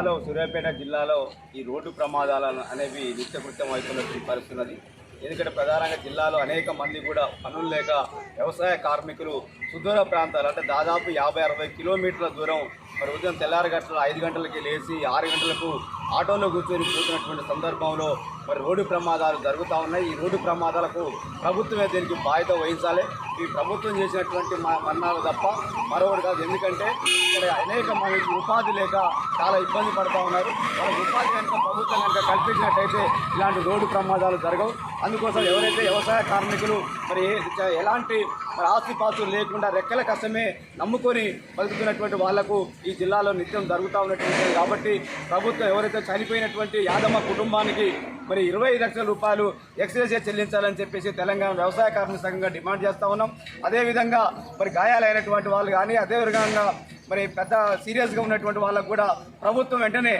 జిల్లాలో సూర్యాపేట జిల్లాలో ఈ రోడ్డు ప్రమాదాలు అనేవి నిత్యకృత్యం అవుతున్నటువంటి పరిస్థితి ఎందుకంటే ప్రధానంగా జిల్లాలో అనేక మంది కూడా పనులు లేక వ్యవసాయ కార్మికులు సుదూర ప్రాంతాలు అంటే దాదాపు యాభై అరవై కిలోమీటర్ల దూరం మరి ఉదయం తెల్లారి గంటల ఐదు గంటలకి లేచి ఆరు గంటలకు ఆటోలో కూర్చొని పోతున్నటువంటి సందర్భంలో మరి రోడ్డు ప్రమాదాలు జరుగుతూ ఉన్నాయి. ఈ రోడ్డు ప్రమాదాలకు ప్రభుత్వమే దీనికి బాధ్యత వహించాలి. ఈ ప్రభుత్వం చేసినటువంటి మా మరణాలు తప్ప మరొకటి కాదు. ఎందుకంటే ఇక్కడ అనేక మంది ఉపాధి లేక చాలా ఇబ్బంది పడుతూ ఉన్నారు. వాళ్ళకి ఉపాధి కనుక ప్రభుత్వం కనుక కల్పించినట్టయితే ఇలాంటి రోడ్డు ప్రమాదాలు జరగవు. అందుకోసం ఎవరైతే వ్యవసాయ కార్మికులు మరి ఏ- ఎలాంటి మరి ఆస్తిపాస్తులు లేకుండా రెక్కల కష్టమే నమ్ముకొని బతుకుతున్నటువంటి వాళ్ళకు ఈ జిల్లాలో నిత్యం జరుగుతూ ఉన్నటువంటి కాబట్టి ప్రభుత్వం ఎవరైతే చనిపోయినటువంటి యాదమ్మ కుటుంబానికి మరి ఇరవై లక్షల రూపాయలు ఎక్స్రేసే చెల్లించాలని చెప్పేసి తెలంగాణ వ్యవసాయ కార్మిక సంఘంగా డిమాండ్ చేస్తూ ఉన్నాం. అదేవిధంగా మరి గాయాలైనటువంటి వాళ్ళు కానీ అదేవిధంగా మరి పెద్ద సీరియస్గా ఉన్నటువంటి వాళ్ళకు కూడా ప్రభుత్వం వెంటనే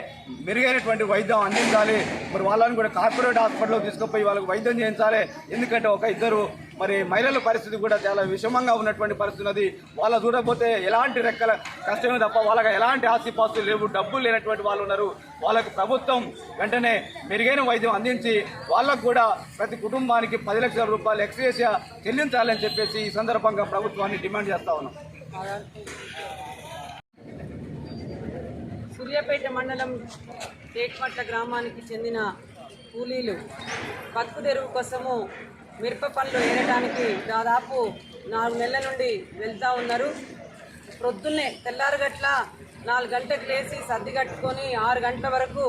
మెరుగైనటువంటి వైద్యం అందించాలి. మరి వాళ్ళని కూడా కార్పొరేట్ హాస్పిటల్లో తీసుకుపోయి వాళ్ళకి వైద్యం చేయించాలి. ఎందుకంటే ఒక ఇద్దరు మరి మహిళల పరిస్థితి కూడా చాలా విషమంగా ఉన్నటువంటి పరిస్థితి ఉన్నది. వాళ్ళ చూడకపోతే ఎలాంటి రెక్కల కష్టమే తప్ప వాళ్ళకి ఎలాంటి ఆస్తిపాస్తులు లేవు డబ్బులు లేనటువంటి వాళ్ళు ఉన్నారు. వాళ్ళకు ప్రభుత్వం వెంటనే మెరుగైన వైద్యం అందించి వాళ్ళకు కూడా ప్రతి కుటుంబానికి పది లక్షల రూపాయలు ఎక్స్గ్రేషియా చెల్లించాలని చెప్పేసి ఈ సందర్భంగా ప్రభుత్వాన్ని డిమాండ్ చేస్తా ఉన్నాం. సూర్యాపేట మండలం టేక్మట్ల గ్రామానికి చెందిన కూలీలు బతుకు తెరువు కోసము మిరప పనులు ఏరడానికి దాదాపు నాలుగు నెలల నుండి వెళ్తూ ఉన్నారు. ప్రొద్దున్నే తెల్లారగట్ల నాలుగు గంటలకు లేచి సర్ది కట్టుకొని ఆరు గంటల వరకు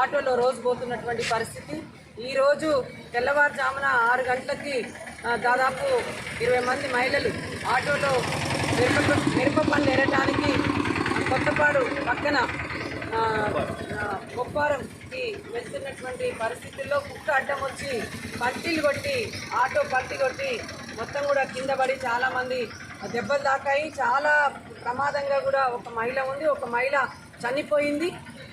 ఆటోలో రోజు పోతున్నటువంటి పరిస్థితి. ఈరోజు తెల్లవారుజామున ఆరు గంటలకి దాదాపు ఇరవై మంది మహిళలు ఆటోలో మిరప మిరప పనులు ఏరడానికి కొత్తపాడు పక్కన కొప్పారం ఆ, వెళ్తున్నటువంటి పరిస్థితుల్లో కుక్క అడ్డం వచ్చి పట్టీలు కొట్టి ఆటో పట్టి కొట్టి మొత్తం కూడా కింద పడి చాలామంది దెబ్బలు దాకాయి చాలా ప్రమాదంగా కూడా ఒక మహిళ ఉంది. ఒక మహిళ చనిపోయింది.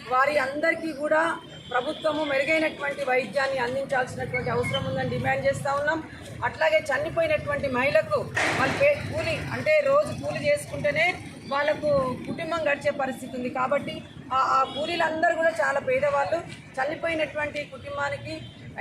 వారి అందరికీ కూడా ప్రభుత్వము మెరుగైనటువంటి వైద్యాన్ని అందించాల్సినటువంటి అవసరం ఉందని డిమాండ్ చేస్తూ ఉన్నాం. అట్లాగే చనిపోయినటువంటి మహిళకు వాళ్ళ పే కూలి అంటే రోజు కూలి చేసుకుంటేనే వాళ్ళకు కుటుంబం గడిచే పరిస్థితి ఉంది. కాబట్టి ఆ ఆ కూలీలందరూ కూడా చాలా పేదవాళ్ళు. చనిపోయినటువంటి కుటుంబానికి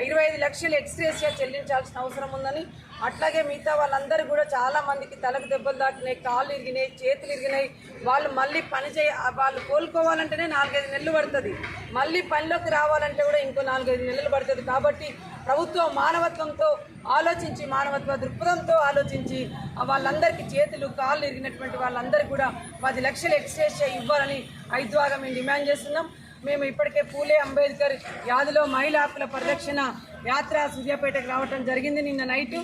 ఇరవై ఐదు లక్షలు ఎక్స్గ్రేసియా చెల్లించాల్సిన అవసరం ఉందని అట్లాగే మిగతా వాళ్ళందరూ కూడా చాలా మందికి తలకు దెబ్బలు దాటినాయి కాళ్ళు ఇరిగినాయి చేతులు ఇరిగినాయి. వాళ్ళు మళ్ళీ పని చేయ వాళ్ళు కోలుకోవాలంటేనే నాలుగైదు నెలలు పడుతుంది. మళ్ళీ పనిలోకి రావాలంటే కూడా ఇంకో నాలుగైదు నెలలు పడుతుంది. కాబట్టి ప్రభుత్వం మానవత్వంతో ఆలోచించి మానవత్వ దృక్పథంతో ఆలోచించి వాళ్ళందరికీ చేతులు కాళ్ళు ఇరిగినటువంటి వాళ్ళందరికీ కూడా పది లక్షలు ఎక్స్చేంజ్ ఇవ్వాలని ఐదు మేము డిమాండ్ చేస్తున్నాం. మేము ఇప్పటికే పూలే అంబేద్కర్ యాదిలో మహిళా హక్కుల పరిరక్షణ యాత్ర సూర్యాపేటకు రావటం జరిగింది నిన్న నైటు.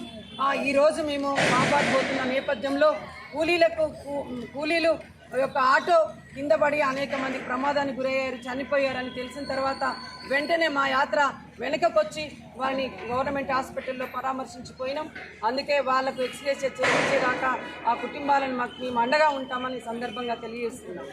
ఈరోజు మేము మాబాద్ నేపథ్యంలో కూలీలకు కూ- కూలీలు యొక్క ఆటో కింద పడి అనేక మంది ప్రమాదానికి గురయ్యారు చనిపోయారని తెలిసిన తర్వాత వెంటనే మా యాత్ర వెనుకకొచ్చి వారిని గవర్నమెంట్ హాస్పిటల్లో పరామర్శించిపోయినాం. అందుకే వాళ్ళకు ఎక్స్రేస్ చేయించేదాకా ఆ కుటుంబాలను మాకు మేము అండగా ఉంటామని సందర్భంగా తెలియజేస్తున్నాం.